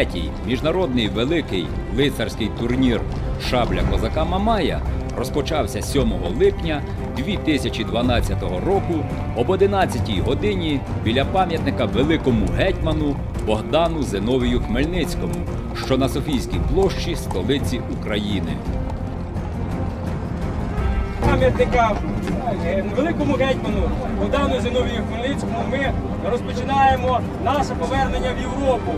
Третій міжнародний великий лицарський турнір Шабля козака Мамая розпочався 7 липня 2012 року об 11 годині біля пам'ятника великому гетьману Богдану Зиновію Хмельницькому, що на Софійській площі столиці України. пам'ятника е, великому гетьману Богдану Зиновію Хмельницькому ми розпочинаємо наше повернення в Європу.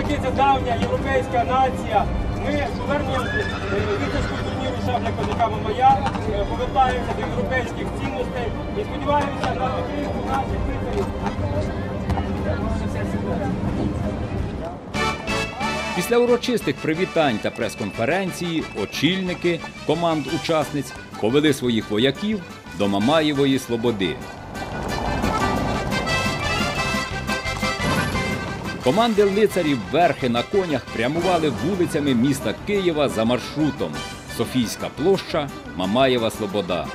Козаки це давня європейська нація. Ми поверненням е, турніру шабля козака Мамая е, повертаємося до європейських цінностей і сподіваємося на підтримку наших лицарів. Після урочистих привітань та прес-конференції очільники команд учасниць повели своїх вояків до Мамаєвої Слободи. Команди лицарів верхи на конях прямували вулицями міста Києва за маршрутом Софійська площа, Мамаєва Слобода.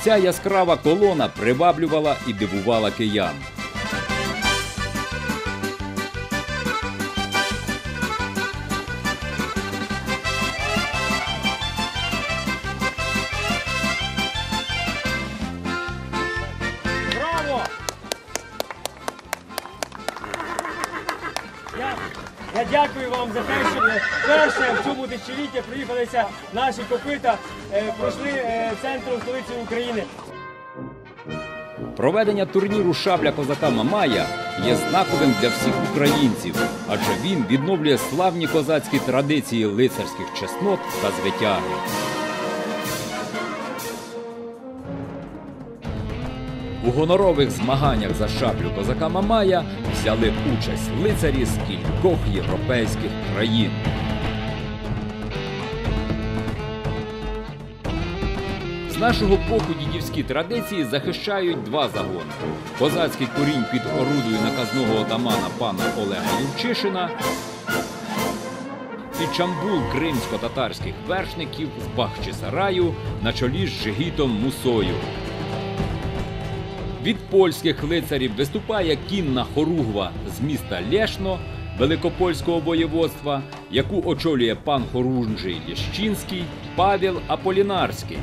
Ця яскрава колона приваблювала і дивувала киян. Я, дякую вам за те, що перше в цьому тисячолітті приїхалися наші копита, е, пройшли е, центром столиці України. Проведення турніру шабля козака Мамая є знаковим для всіх українців, адже він відновлює славні козацькі традиції лицарських чеснот та звитяги. У гонорових змаганнях за шаблю козака Мамая взяли участь лицарі з кількох європейських країн. З нашого боку дідівські традиції захищають два загони: козацький корінь під орудою наказного отамана пана Олега Юрчишина і чамбул кримсько-татарських вершників в Бахчисараю на чолі з Жигітом Мусою. Від польських лицарів виступає кінна хоругва з міста Лєшно Великопольського воєводства, яку очолює пан хорунжий Лєщинський Павел Аполінарський.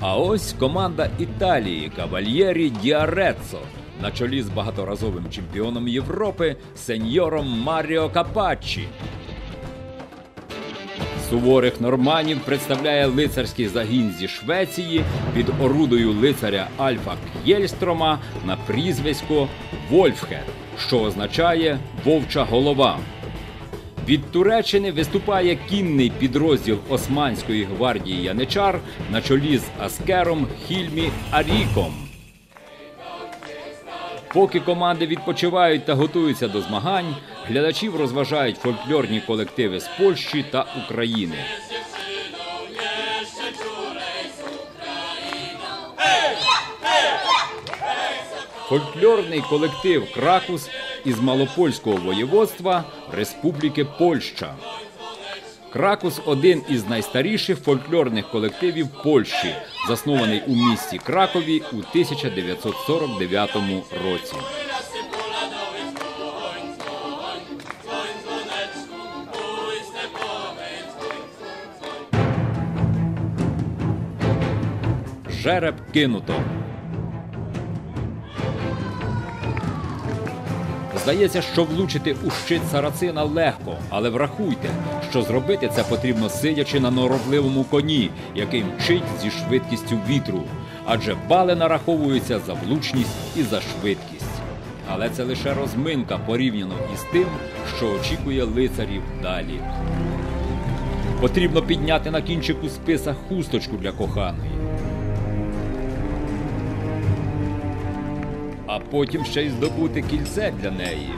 А ось команда Італії Кавальєрі Діареццо на чолі з багаторазовим чемпіоном Європи сеньором Маріо Капаччі. Суворих норманів представляє лицарський загін зі Швеції під орудою лицаря Альфа К'єльстрома на прізвисько Вольфхер, що означає вовча голова. Від Туреччини виступає кінний підрозділ Османської гвардії Яничар на чолі з Аскером Хільмі Аріком. Поки команди відпочивають та готуються до змагань, глядачів розважають фольклорні колективи з Польщі та України. Фольклорний колектив Кракус із Малопольського воєводства Республіки Польща. Кракус один із найстаріших фольклорних колективів Польщі, заснований у місті Кракові у 1949 році. Жереб кинуто. Здається, що влучити у щит сарацина легко, але врахуйте, що зробити це потрібно сидячи на норовливому коні, який мчить зі швидкістю вітру, адже бали нараховуються за влучність і за швидкість. Але це лише розминка порівняно із тим, що очікує лицарів далі. Потрібно підняти на кінчику списа хусточку для коханої. А потім ще й здобути кільце для неї.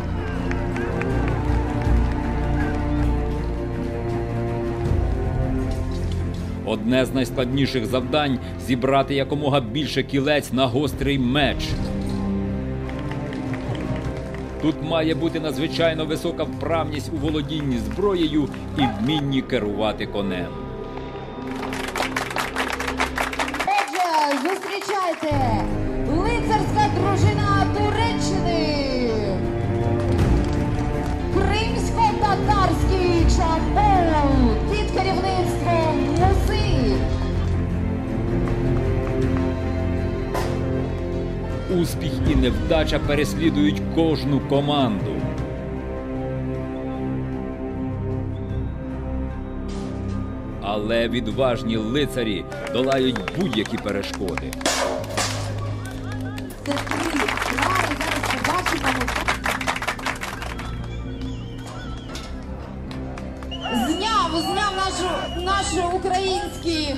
Одне з найскладніших завдань зібрати якомога більше кілець на гострий меч. Тут має бути надзвичайно висока вправність у володінні зброєю і вмінні керувати конем. Отже, зустрічайте Успіх і невдача переслідують кожну команду. Але відважні лицарі долають будь-які перешкоди. Зняв, зняв наш, наш український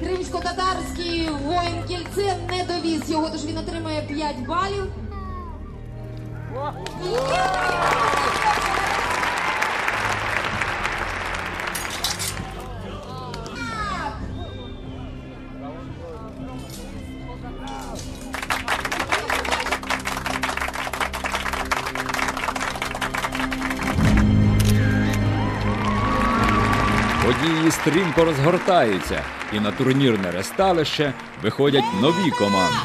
кримсько-татарський воїн кільце, не довіз його, тож він отримає 5 балів. Події стрімко розгортаються, і на турнірне ресталище виходять нові команди.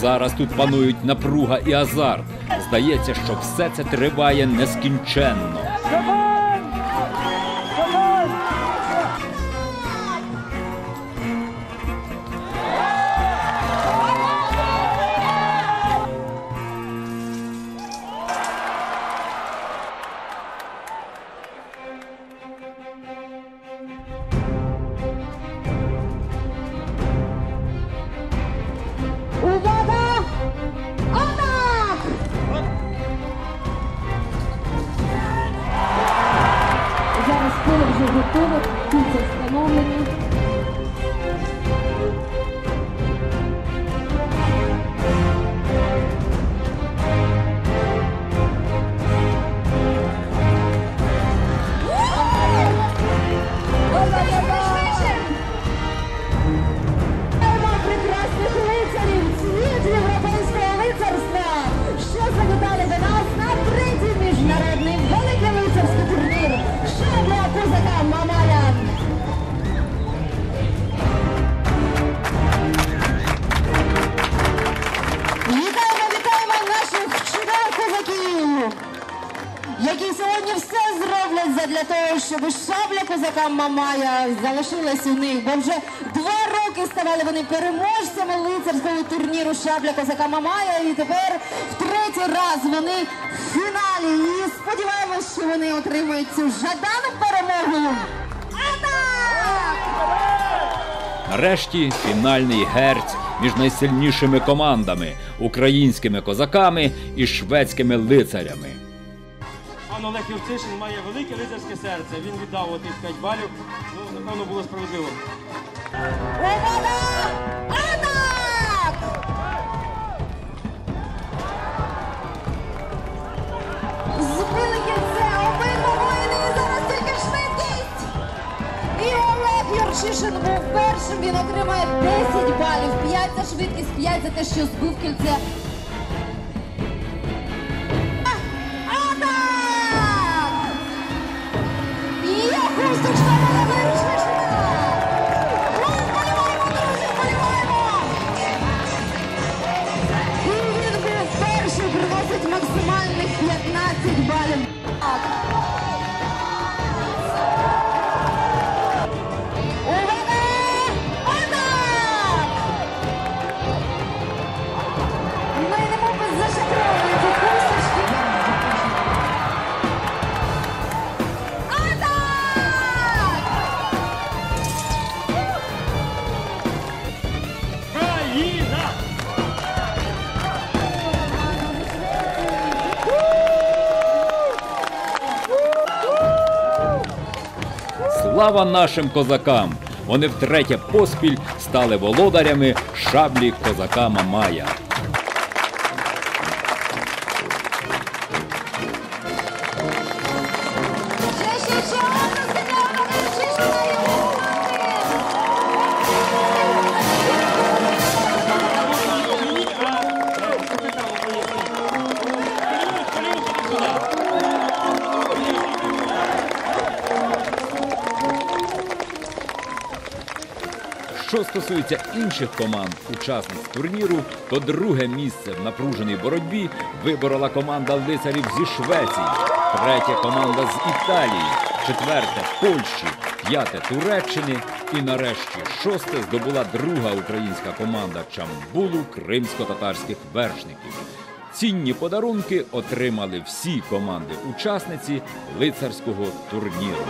Зараз тут панують напруга і азарт. Здається, що все це триває нескінченно. Вже готова кільця встановлені. Які сьогодні все зроблять задля того, щоб шабля козака Мамая залишилась у них, бо вже два роки ставали вони переможцями лицарського турніру шабля козака Мамая, і тепер в третій раз вони в фіналі. І сподіваємось, що вони отримують цю жадану перемогу. Нарешті фінальний герць між найсильнішими командами українськими козаками і шведськими лицарями. Пан Олег Юрцишин має велике лицарське серце. Він віддав отих 5 балів. Ну, напевно, було справедливо. Збили кільце, зараз тільки швидкість! І Олег Юрчишин був першим, він отримає 10 балів, 5 за швидкість, 5 за те, що збив кільце. Слава нашим козакам! Вони втретє поспіль стали володарями шаблі козака Мамая. Стосується інших команд, учасниць турніру, то друге місце в напруженій боротьбі виборола команда лицарів зі Швеції, третя команда з Італії, четверте Польщі, п'яте Туреччини і нарешті шосте здобула друга українська команда Чамбулу кримсько-татарських вершників. Цінні подарунки отримали всі команди-учасниці лицарського турніру.